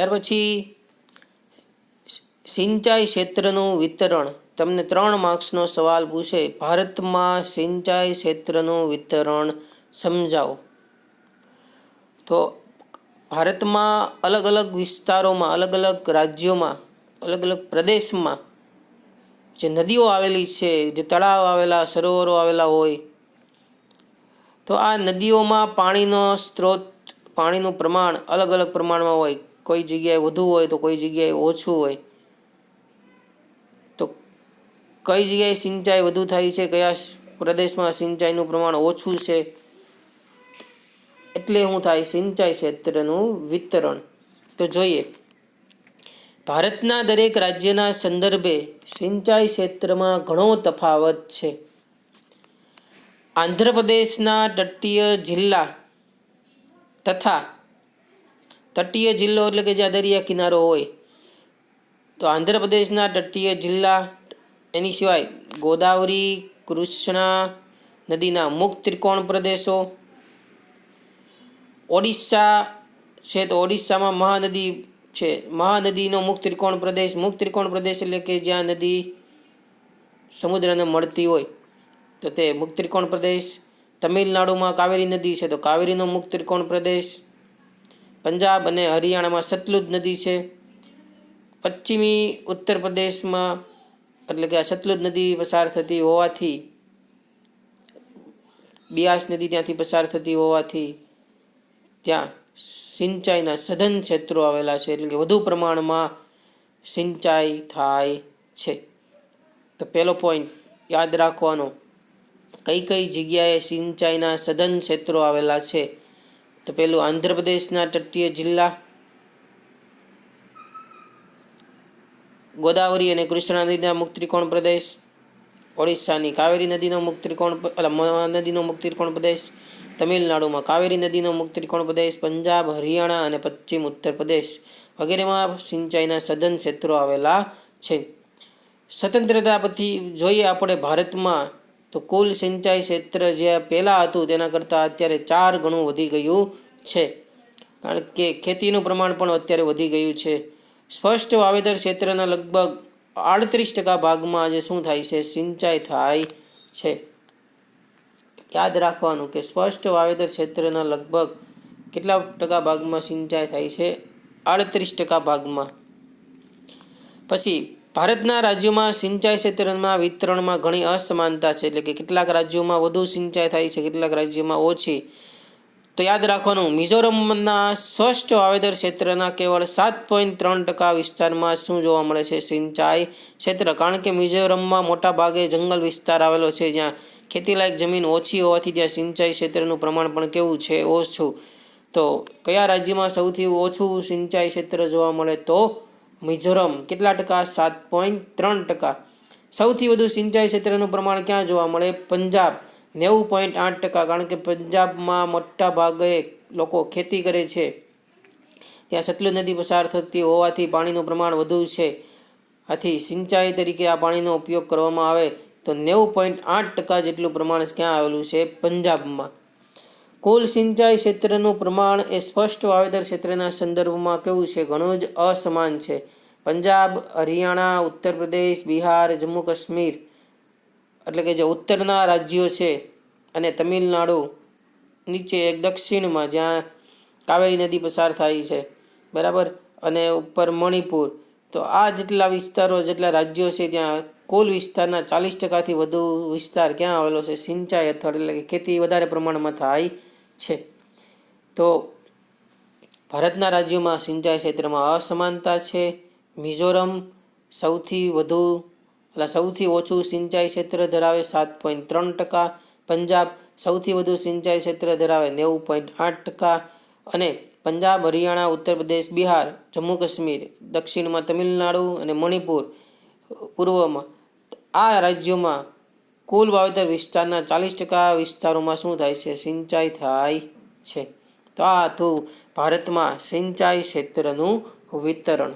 ત્યાર પછી સિંચાઈ ક્ષેત્રનું વિતરણ. તમને ત્રણ માર્ક્સનો સવાલ પૂછે. ભારતમાં સિંચાઈ ક્ષેત્રનું વિતરણ સમજાવો. તો ભારતમાં અલગ અલગ વિસ્તારોમાં, અલગ અલગ રાજ્યોમાં, અલગ અલગ પ્રદેશમાં જે નદીઓ આવેલી છે, જે તળાવ આવેલા, સરોવરો આવેલા હોય, તો આ નદીઓમાં પાણીનો સ્ત્રોત, પાણીનું પ્રમાણ અલગ અલગ પ્રમાણમાં હોય. કોઈ જગ્યાએ વધુ હોય તો કોઈ જગ્યાએ ઓછું હોય. તો કઈ જગ્યાએ સિંચાઈ વધુ થાય છે, કયા પ્રદેશમાં સિંચાઈનું પ્રમાણ ઓછું છે, એટલે શું થાય, સિંચાઈ ક્ષેત્રનું વિતરણ. તો જોઈએ. ભારતના દરેક રાજ્યના સંદર્ભે સિંચાઈ ક્ષેત્રમાં ઘણો તફાવત છે. આંધ્રપ્રદેશના તટીય જિલ્લા તથા તટીય જિલ્લો એટલે કે જ્યાં દરિયા કિનારો હોય, તો આંધ્રપ્રદેશના તટીય જિલ્લા એની સિવાય ગોદાવરી, કૃષ્ણા નદીના મુક્ત ત્રિકોણ પ્રદેશો, ઓડિશા છે તો ઓડિશામાં મહાનદી છે. મહાનદીનો મુક્ત ત્રિકોણ પ્રદેશ મુક્ત ત્રિકોણ પ્રદેશ એટલે કે જ્યાં નદી સમુદ્રને મળતી હોય, તો તે મુક્ત ત્રિકોણ પ્રદેશ. તમિલનાડુમાં કાવેરી નદી છે તો કાવેરીનો મુક્ત ત્રિકોણ પ્રદેશ. પંજાબ અને હરિયાણામાં સતલુજ નદી છે. પશ્ચિમી ઉત્તર પ્રદેશમાં એટલે કે આ સતલુજ નદી પસાર થતી હોવાથી, બિયાસ નદી ત્યાંથી પસાર થતી હોવાથી ત્યાં સિંચાઈના સઘન ક્ષેત્રો આવેલા છે. એટલે કે વધુ પ્રમાણમાં સિંચાઈ થાય છે. તો પહેલો પોઈન્ટ યાદ રાખવાનો, કઈ કઈ જગ્યાએ સિંચાઈના સઘન ક્ષેત્રો આવેલા છે? તો પેલું આંધ્રપ્રદેશના તટીય જિલ્લા. ગોદાવરી અને કૃષ્ણા નદીના મુક્ત ત્રિકોણ પ્રદેશ. ઓડિશાની કાવેરી નદીનો મુક્ત ત્રિકોણ નદીનો મુક્ત ત્રિકોણ પ્રદેશ. તમિલનાડુમાં કાવેરી નદીનો મુક્ત ત્રિકોણ પ્રદેશ. પંજાબ, હરિયાણા અને પશ્ચિમ ઉત્તર પ્રદેશ. વગેરેમાં સિંચાઈના સઘન ક્ષેત્રો આવેલા છે. સ્વતંત્રતા પછી જોઈએ આપણે ભારતમાં, તો કુલ સિંચાઈ ક્ષેત્ર જે પહેલાં હતું તેના કરતાં અત્યારે ચાર ગણું વધી ગયું છે. કારણ કે ખેતીનું પ્રમાણ પણ અત્યારે વધી ગયું છે. સ્પષ્ટ વાવેતર ક્ષેત્રના લગભગ આડત્રીસ ટકા ભાગમાં આજે શું થાય છે? સિંચાઈ થાય છે. યાદ રાખવાનું કે સ્પષ્ટ વાવેતર ક્ષેત્રના લગભગ કેટલા ટકા ભાગમાં સિંચાઈ થાય છે? આડત્રીસ ટકા ભાગમાં. પછી, ભારતના રાજ્યોમાં સિંચાઈ ક્ષેત્રમાં વિતરણમાં ઘણી અસમાનતા છે. એટલે કે કેટલાક રાજ્યોમાં વધુ સિંચાઈ થાય છે, કેટલાક રાજ્યોમાં ઓછી. તો યાદ રાખવાનું મિઝોરમના સ્પષ્ટ વાવેતર ક્ષેત્રના કેવળ સાત પોઈન્ટ ત્રણ ટકા વિસ્તારમાં શું જોવા મળે છે? સિંચાઈ ક્ષેત્ર, કારણ કે મિઝોરમમાં મોટા ભાગે જંગલ વિસ્તાર આવેલો છે, જ્યાં ખેતીલાયક જમીન ઓછી હોવાથી ત્યાં સિંચાઈ ક્ષેત્રનું પ્રમાણ પણ કેવું છે? ઓછું. તો કયા રાજ્યમાં સૌથી ઓછું સિંચાઈ ક્ષેત્ર જોવા મળે તો મિઝોરમ? કેટલા ટકા? સાત પોઈન્ટ ત્રણ ટકા. સૌથી વધુ સિંચાઈ ક્ષેત્રનું પ્રમાણ ક્યાં જોવા મળે? પંજાબ. નેવું પોઈન્ટ આઠ ટકા, કારણ કે પંજાબમાં મોટા ભાગે લોકો ખેતી કરે છે. ત્યાં સતલુજ નદી પસાર થતી હોવાથી પાણીનું પ્રમાણ વધુ છે. આથી સિંચાઈ તરીકે આ પાણીનો ઉપયોગ કરવામાં આવે તો નેવું પોઈન્ટ આઠ ટકા જેટલું પ્રમાણ ક્યાં આવેલું છે? પંજાબમાં. કુલ સિંચાઈ ક્ષેત્રનું પ્રમાણ એ સ્પષ્ટ વાવેતર ક્ષેત્રના સંદર્ભમાં કેવું છે? ઘણું જ અસમાન છે. પંજાબ, હરિયાણા, ઉત્તર પ્રદેશ, બિહાર, જમ્મુ કાશ્મીર એટલે કે જે ઉત્તરના રાજ્યો છે અને તમિલનાડુ નીચે એક દક્ષિણમાં જ્યાં કાવેરી નદી પસાર થાય છે, બરાબર? અને ઉપર મણિપુર. તો આ જેટલા વિસ્તારો, જેટલા રાજ્યો છે ત્યાં કુલ વિસ્તારના ચાલીસ ટકાથી વધુ વિસ્તાર ક્યાં આવેલો છે? સિંચાઈ હેઠળ, એટલે કે ખેતી વધારે પ્રમાણમાં થાય છે. તો ભારતના રાજ્યોમાં સિંચાઈ ક્ષેત્રમાં અસમાનતા છે. મિઝોરમ સૌથી વધુ એટલે સૌથી ઓછું સિંચાઈ ક્ષેત્ર ધરાવે સાત પોઈન્ટ ત્રણ ટકા, પંજાબ સૌથી વધુ સિંચાઈ ક્ષેત્ર ધરાવે નેવું પોઈન્ટ આઠ ટકા અને પંજાબ, હરિયાણા, ઉત્તર પ્રદેશ, બિહાર, જમ્મુ કાશ્મીર, દક્ષિણમાં તમિલનાડુ અને મણિપુર, પૂર્વમાં આ રાજ્યોમાં કુલ વાવેતર વિસ્તારના ચાલીસ ટકા વિસ્તારોમાં શું થાય છે? સિંચાઈ થાય છે. તો આ હતું ભારતમાં સિંચાઈ ક્ષેત્રનું વિતરણ.